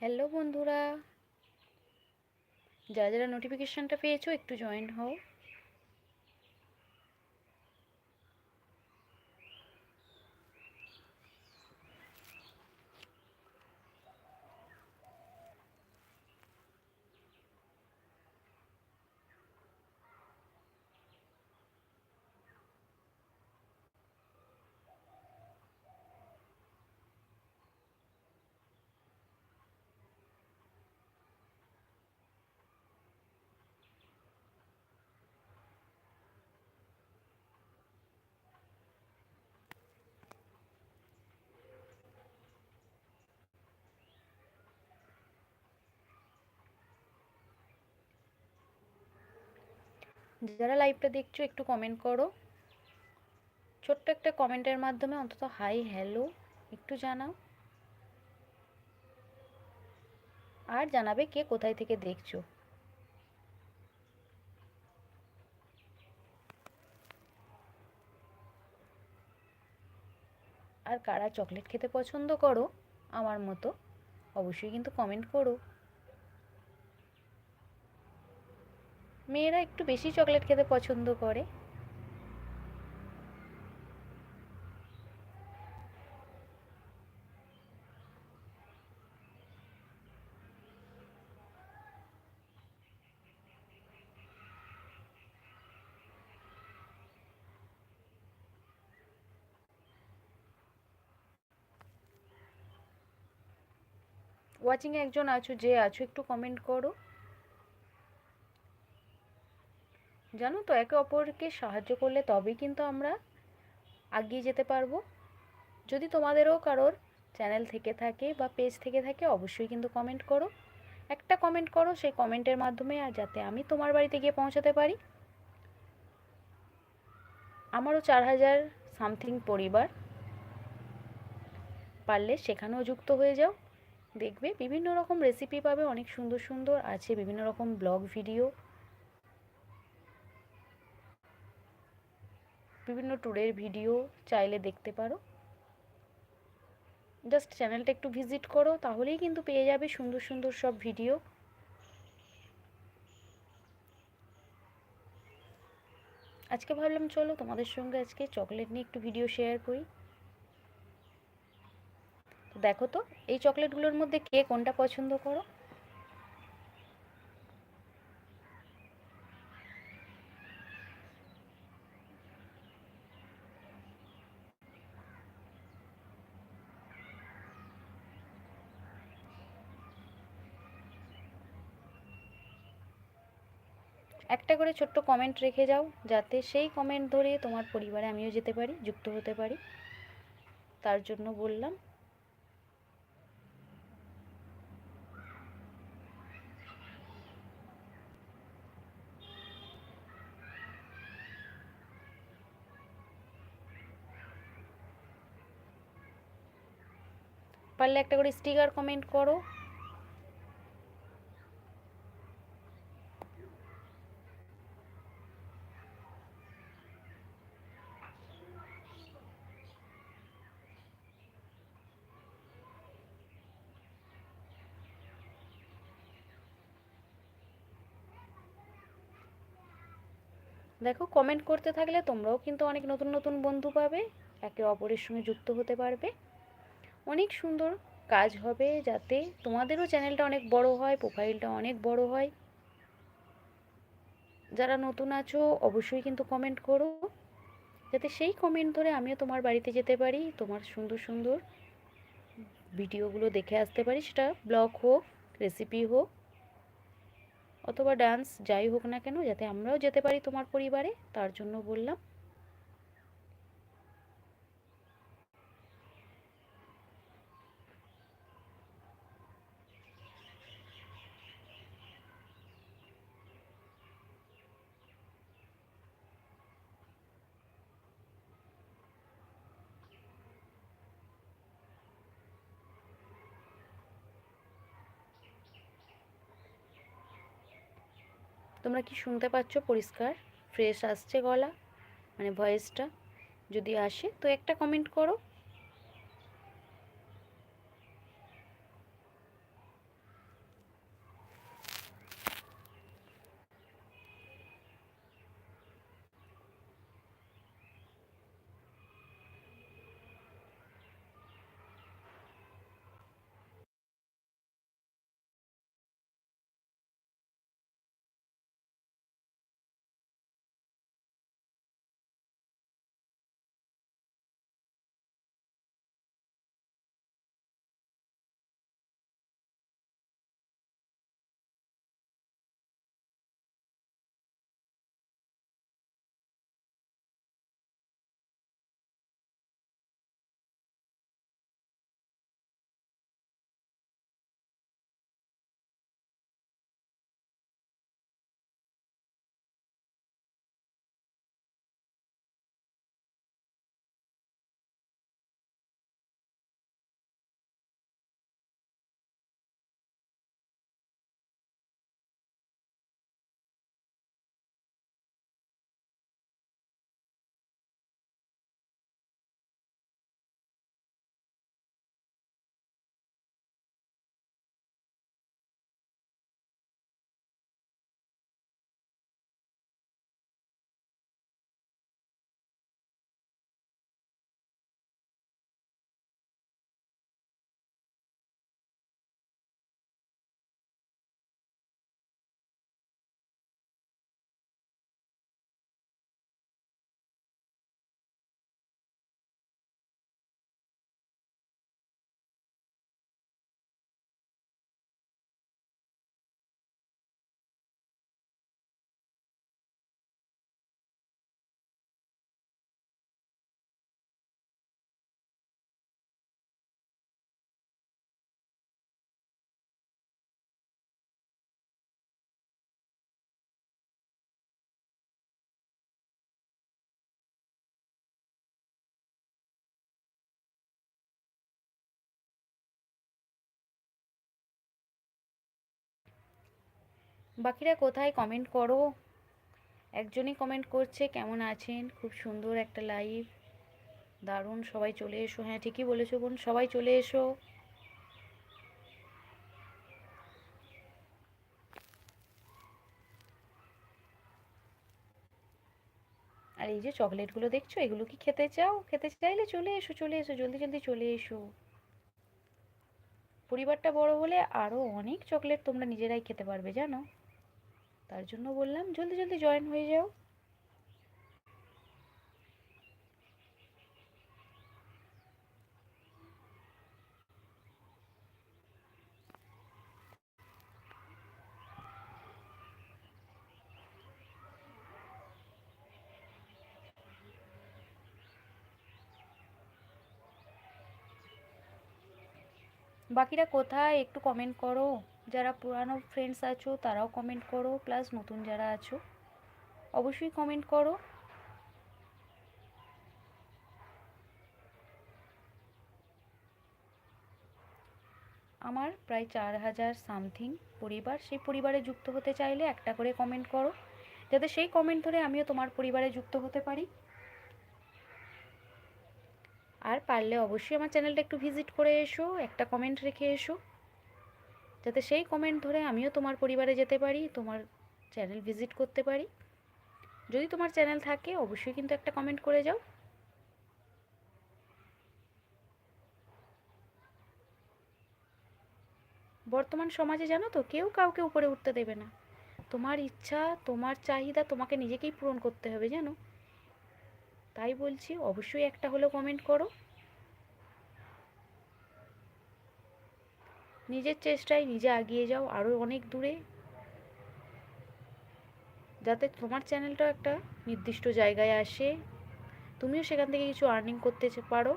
Hello বন্ধুরা যারা যারা নোটিফিকেশানটা পেয়েছ একটু জয়েন হও। যারা লাইভটা দেখছ, একটু কমেন্ট করো। ছোট্ট একটা কমেন্টের মাধ্যমে অন্তত হাই হ্যালো একটু জানাও। আর জানাবে কে কোথায় থেকে দেখছ। আর কারা চকলেট খেতে পছন্দ করো, আমার মতো, অবশ্যই কিন্তু কমেন্ট করো। মেয়েরা একটু বেশি চকলেট খেতে পছন্দ করে। ওয়াচিংয়ে একজন আছো, যে আছো, একটু কমেন্ট করো। জানো তো, একে অপরকে সাহায্য করলে তবেই কিন্তু আমরা এগিয়ে যেতে পারব। যদি তোমাদেরও কারোর চ্যানেল থেকে থাকে বা পেজ থেকে থাকে, অবশ্যই কিন্তু কমেন্ট করো। একটা কমেন্ট করো, সেই কমেন্টের মাধ্যমে আর যাতে আমি তোমার বাড়িতে গিয়ে পৌঁছাতে পারি। আমারও চার হাজার সামথিং পরিবার পারলে সেখানেও যুক্ত হয়ে যাও। দেখবে বিভিন্ন রকম রেসিপি পাবে, অনেক সুন্দর সুন্দর আছে, বিভিন্ন রকম ব্লগ ভিডিও। বিভিন্ন ট্যুরের ভিডিও চাইলে দেখতে পারো। জাস্ট চ্যানেলটা একটু ভিজিট করো, তাহলেই কিন্তু পেয়ে যাবে সুন্দর সুন্দর সব ভিডিও। আজকে ভাবলাম চলো তোমাদের সঙ্গে আজকে চকলেট নিয়ে একটু ভিডিও শেয়ার করি। দেখো তো, এই চকলেটগুলোর মধ্যে কে কোনটা পছন্দ করো? একটা করে ছোট্ট কমেন্ট রেখে যাও, যাতে সেই কমেন্ট ধরে তোমার পরিবারে আমিও যেতে পারি, যুক্ত হতে পারি। তার জন্য বললাম। পারলে একটা করে স্টিকার কমেন্ট করো। দেখো কমেন্ট করতে থাকলে তোমরাও কিন্তু অনেক নতুন নতুন বন্ধু পাবে, একে অপরের সঙ্গে যুক্ত হতে পারবে। অনেক সুন্দর কাজ হবে যাতে তোমাদেরও চ্যানেলটা অনেক বড় হয় প্রোফাইলটা অনেক বড় হয়। যারা নতুন আছো, অবশ্যই কিন্তু কমেন্ট করো। যাতে সেই কমেন্ট ধরে আমিও তোমার বাড়িতে যেতে পারি, তোমার সুন্দর সুন্দর ভিডিওগুলো দেখে আসতে পারি। সেটা ব্লগ হোক রেসিপি হোক অথবা ডান্স যাই হোক না কেন, যাতে আমরাও যেতে পারি তোমার পরিবারে, তার জন্য বললাম। তোমরা কি শুনতে পাচ্ছ? পরিষ্কার ফ্রেশ আসছে গলা মানে ভয়েসটা যদি আসে তো একটা কমেন্ট করো। বাকিরা কোথায় কমেন্ট করো? একজনই কমেন্ট করছে, কেমন আছেন? খুব সুন্দর একটা লাইভ দারুণ, সবাই চলে এসো। হ্যাঁ ঠিকই বলেছ বোন, সবাই চলে এসো। আর এই যে চকলেটগুলো দেখছ, এগুলো কি খেতে চাও? খেতে চাইলে চলে এসো চলে এসো, জলদি জলদি চলে এসো। পরিবারটা বড় হলে আরও অনেক চকলেট তোমরা নিজেরাই খেতে পারবে, জানো? তার জন্য বললাম জলদি জলদি জয়েন হয়ে যাও। বাকিরা কোথায়? একটু কমেন্ট করো। যারা পুরানো ফ্রেন্ডস আছো, তারাও কমেন্ট করো প্লাস নতুন যারা আছো, অবশ্যই কমেন্ট করো। আমার প্রায় চার হাজার সামথিং পরিবার, সেই পরিবারে যুক্ত হতে চাইলে একটা করে কমেন্ট করো। যাতে সেই কমেন্ট ধরে আমিও তোমার পরিবারে যুক্ত হতে পারি। আর পারলে অবশ্যই আমার চ্যানেলটা একটু ভিজিট করে এসো, একটা কমেন্ট রেখে এসো। যাতে সেই কমেন্ট ধরে আমিও তোমার পরিবারে যেতে পারি, তোমার চ্যানেল ভিজিট করতে পারি। যদি তোমার চ্যানেল থাকে, অবশ্যই কিন্তু একটা কমেন্ট করে যাও। বর্তমান সমাজে জানো তো, কেউ কাউকে উপরে উঠতে দেবে না। তোমার ইচ্ছা, তোমার চাহিদা তোমাকে নিজেকেই পূরণ করতে হবে, জানো? তাই বলছি, অবশ্যই একটা হলেও কমেন্ট করো। নিজের চেষ্টায় নিজে এগিয়ে যাও আরও অনেক দূরে। যাতে তোমার চ্যানেলটাও একটা নির্দিষ্ট জায়গায় আসে। তুমিও সেখান থেকে কিছু আর্নিং করতে পারো।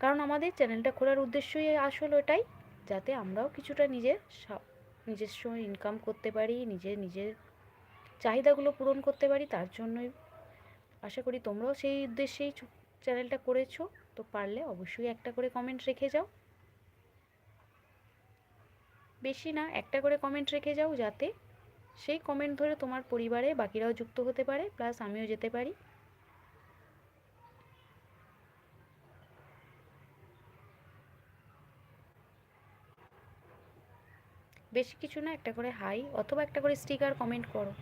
কারণ আমাদের চ্যানেলটা খোলার উদ্দেশ্যই আসল ওটাই, যাতে আমরাও কিছুটা নিজের নিজস্ব ইনকাম করতে পারি নিজের নিজের চাহিদাগুলো পূরণ করতে পারি, তার জন্যই আশা করি তোমরাও সেই উদ্দেশ্যেই চ্যানেলটা করেছ। তো পারলে অবশ্যই একটা করে কমেন্ট রেখে যাও। বেশি না, একটা করে কমেন্ট রেখে যাও যাতে সেই কমেন্ট ধরে তোমার পরিবারে বাকিরাও যুক্ত হতে পারে প্লাস আমিও যেতে পারি। বেশি কিছু না, একটা করে হাই অথবা একটা করে স্টিকার কমেন্ট করো।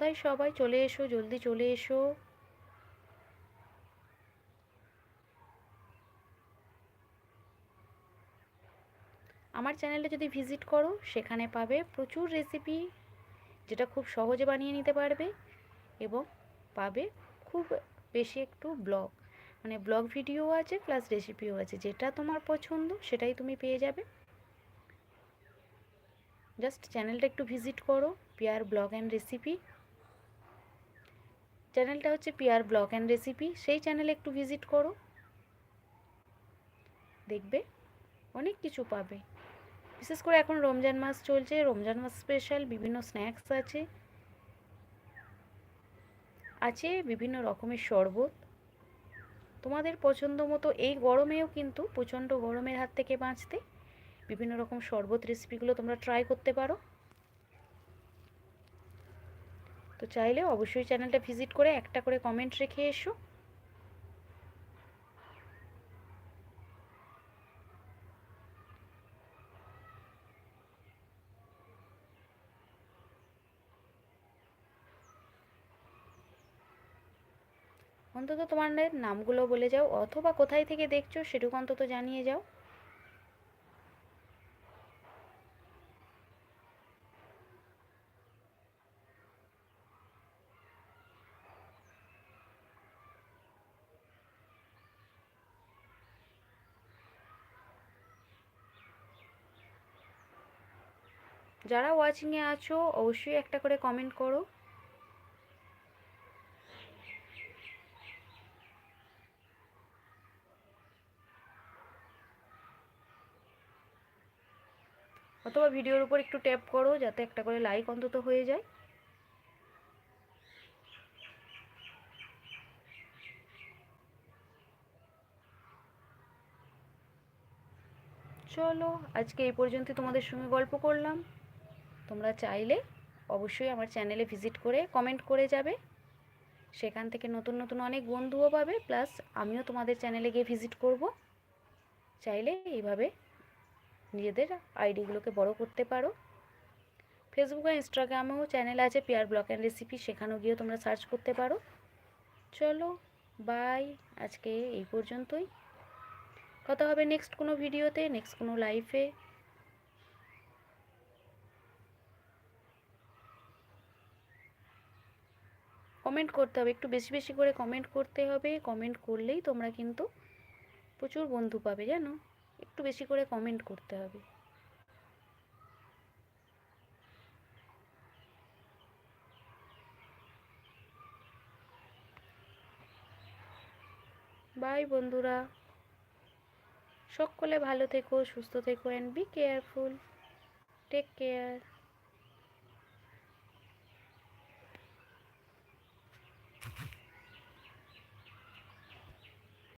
কোথায় সবাই? চলে এসো, জলদি চলে এসো। আমার চ্যানেলটা যদি ভিজিট করো, সেখানে পাবে প্রচুর রেসিপি যেটা খুব সহজে বানিয়ে নিতে পারবে এবং পাবে খুব বেশি একটু ব্লগ মানে ব্লগ ভিডিও আছে প্লাস রেসিপিও আছে। যেটা তোমার পছন্দ, সেটাই তুমি পেয়ে যাবে। জাস্ট চ্যানেলটা একটু ভিজিট করো, পিয়ার ব্লগ অ্যান্ড রেসিপি চ্যানেলটা হচ্ছে পিয়ার ব্লগ অ্যান্ড রেসিপি। সেই চ্যানেলে একটু ভিজিট করো। দেখবে, অনেক কিছু পাবে। বিশেষ করে এখন রমজান মাস চলছে, রমজান মাস স্পেশাল বিভিন্ন স্ন্যাক্স আছে। আছে বিভিন্ন রকমের শরবত। তোমাদের পছন্দ মতো এই গরমেও কিন্তু প্রচণ্ড গরমের হাত থেকে বাঁচতে বিভিন্ন রকম শরবত রেসিপিগুলো তোমরা ট্রাই করতে পারো। তো চাইলে অবশ্যই চ্যানেলটা ভিজিট করে একটা করে কমেন্ট রেখে এসো। অন্তত তোমাদের নামগুলো বলে যাও, অথবা কোথায় থেকে দেখছ সেটুকু অন্তত জানিয়ে যাও। যারা ওয়াচিংয়ে আছো, অবশ্যই একটা করে কমেন্ট করো। অথবা ভিডিওর উপর একটু ট্যাপ করো, যাতে একটা করে লাইক অন্তত হয়ে যায়। চলো, আজকে এই পর্যন্ত তোমাদের সঙ্গে গল্প করলাম। তোমরা চাইলে অবশ্যই আমার চ্যানেলে ভিজিট করে কমেন্ট করে যাবে। সেখান থেকে নতুন নতুন অনেক বন্ধুও পাবে, প্লাস আমিও তোমাদের চ্যানেলে গিয়ে ভিজিট করব। চাইলে এইভাবে নিজেদের আইডিগুলোকে বড় করতে পারো। ফেসবুক আর ইনস্টাগ্রামেও চ্যানেল আছে পেয়ার ব্লক অ্যান্ড রেসিপি সেখানেও গিয়েও তোমরা সার্চ করতে পারো। চলো বাই আজকে এই পর্যন্তই। কথা হবে নেক্সট কোনো ভিডিওতে নেক্সট কোনো লাইফে কমেন্ট করতে হবে। একটু বেশি বেশি করে কমেন্ট করতে হবে। কমেন্ট করলেই তোমরা কিন্তু প্রচুর বন্ধু পাবে, জানো? একটু বেশি করে কমেন্ট করতে হবে। বাই বন্ধুরা। সকলে ভালো থেকো, সুস্থ থেকো and be careful take care